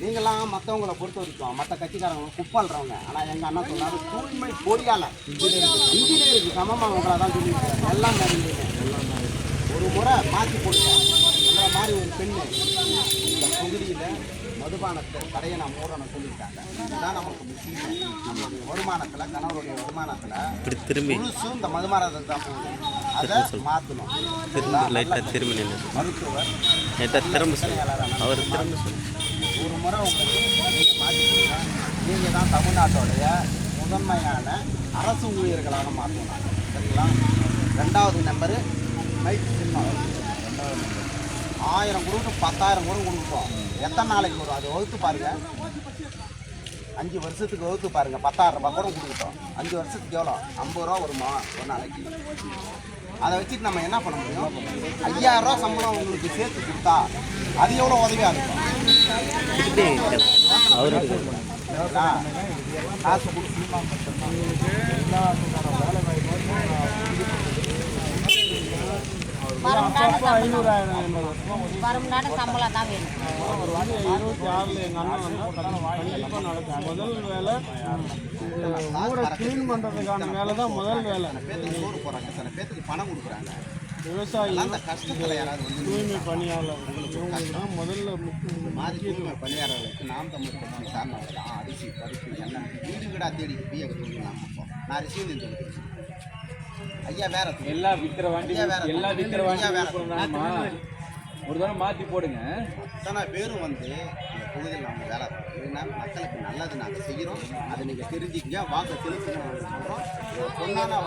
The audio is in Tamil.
நீங்களாம் மற்றவங்கள பொறுத்த வரைக்கும் மற்ற கட்சிக்காரங்க குப்பாளுறவங்க ஆனால் எங்கள் அண்ணா சொன்னாரு தூய்மை பொறியாளர். இன்ஜினியருக்கு சமமாக உங்களை தான் சொல்லியிருக்காங்க எல்லாம் எல்லாம் ஒரு முறை மாற்றி போடுங்க உங்களை மாதிரி ஒரு பெண்ணு. இந்த தொகுதியில் மதுபானத்தை கடையை நான் மூடணும் சொல்லியிருக்காங்க. இதுதான் நமக்கு முக்கியம். நம்மளுடைய வருமானத்தில் கணவருடைய வருமானத்தில் இப்படி திரும்பி இந்த மதுமானத்தில் தான் போகுது அதை மாற்றணும் திரும்பி லைட்டாக திரும்பி நின்று மருத்துவர் லைட்டாக திரும்ப சொல்லு. அவர் திரும்ப ஒரு முறை உங்களுக்கு நீங்கள் மாற்றிக்கொடுங்க நீங்கள் தான் தமிழ்நாட்டோடைய முதன்மையான அரசு ஊழியர்களாக மாற்றலாம் சரிங்களா? ரெண்டாவது நம்பரு மைக் சின்ன ரெண்டாவது நம்பர் ஆயிரம் கொடுத்து பத்தாயிரம் கூட கொடுப்போம் எத்தனை நாளைக்கு வரும்? அது வகுத்து பாருங்கள் அஞ்சு வருஷத்துக்கு வகுத்து பாருங்க. பத்தாயிரம் ரூபாய் கூட கொடுக்கட்டும். அஞ்சு வருஷத்துக்கு எவ்வளோ? ஐம்பது ரூபா வருமா? ஒரு நாளைக்கு. அதை வச்சுட்டு நம்ம என்ன பண்ண முடியும்? ஐயாயிரம் ரூபா சம்பளம் உங்களுக்கு சேர்த்து கொடுத்தா அது எவ்வளோ உதவியாக இருக்கும்? சம்பளம் சம்பளம் தான் வேணும் இருபத்தி ஆறில் எங்கள் அண்ணன் வந்தால் கண்டிப்பாக நடக்கும் முதல் வேலை ஊரை க்ளீன் பண்ணுறதுக்கான வேலை தான் முதல் வேலை பேத்துக்கு சோறு போடுறாங்க சில பேத்துக்கு பணம் கொடுக்குறாங்க விவசாயி அந்த கஷ்டத்தில் யாராவது வந்து தூய்மை பணியாளர் தான் முதல்ல தூய்மை பணியாளர்களுக்கு நாம் தமிழ் கட்சி சார்ந்தவங்க தான் அரிசி பருப்பு எண்ணெய் வீடு வீடாக தேடி போய் எங்கள் தொழில் நாம். நான் அரிசி வந்து ஐயா வேற. எல்லா விக்கிற வண்டி வேற எல்லா தொழில். விக்கிற வண்டி ஐயா வேற ஒரு தடவை மாற்றி போடுங்க. அத்தனை பேரும் வந்து இந்த தொகுதியில் நாங்கள் வேலை ஏன்னா மக்களுக்கு நல்லது நாங்கள் செய்கிறோம் அதை நீங்கள் தெரிஞ்சுக்கங்க. வாக்கு செலுத்துங்க. நாங்கள் சொல்கிறோம் பொண்ணான